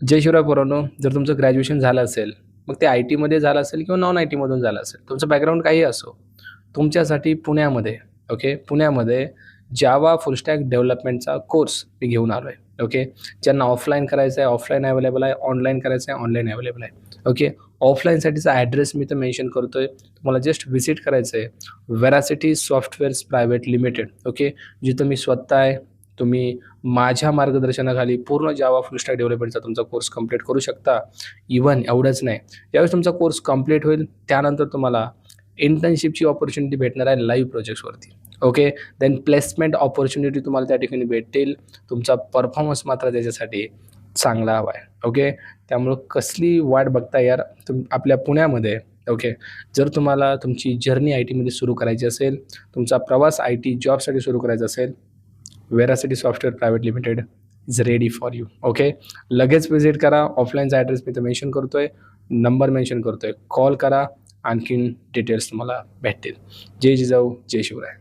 जय शिवराय पोरांनो जर तुमचं ग्रॅज्युएशन झालं असेल मग ते आय टीमध्ये झालं असेल किंवा नॉन आय टीमधून झालं असेल तुमचं बॅकग्राऊंड काही असो तुमच्यासाठी पुण्यामध्ये ओके पुण्यामध्ये जावा फुलस्टॅक डेव्हलपमेंटचा कोर्स मी घेऊन आलो आहे ओके ज्यांना ऑफलाईन करायचं आहे ऑफलाईन अवेलेबल आहे ऑनलाईन करायचं आहे ऑनलाईन अवेलेबल आहे ओके ऑफलाईनसाठीचा ॲड्रेस मी तर मेन्शन करतो आहे तुम्हाला जस्ट व्हिजिट करायचं आहे Verasity Softwares Private Limited okay जिथं मी स्वतः आहे तुम्ही माझ्या मार्गदर्शनाखाली पूर्ण जावा फुलस्टॅक डेव्हलपमेंटचा तुमचा कोर्स कंप्लीट करू शकता. इवन एवढंच नाही. ज्यावेळेस तुमचा कोर्स कंप्लीट होईल त्यानंतर तुम्हाला इंटर्नशिपची ऑपॉर्च्युनिटी भेटणार आहे लाईव्ह प्रोजेक्ट्सवरती ओके देन प्लेसमेंट ऑपॉर्च्युनिटी तुम्हाला त्या ठिकाणी भेटेल तुमचा परफॉर्मन्स मात्र त्याच्यासाठी चांगला हवा आहे. ओके त्यामुळं कसली वाट बघता यार तुम आपल्या पुण्यामध्ये. ओके जर तुम्हाला तुमची जर्नी आय टीमध्ये सुरू करायची असेल तुमचा प्रवास आय टी जॉबसाठी सुरू करायचा असेल Verasity Software Private Limited is ready for you okay लगेच विजिट करा. ऑफलाईनचा ॲड्रेस मी तर मेन्शन करतो आहे नंबर मेन्शन करतो आहे कॉल करा. आणखीन डिटेल्स तुम्हाला भेटतील. जय जिजाऊ. जय शिवराय.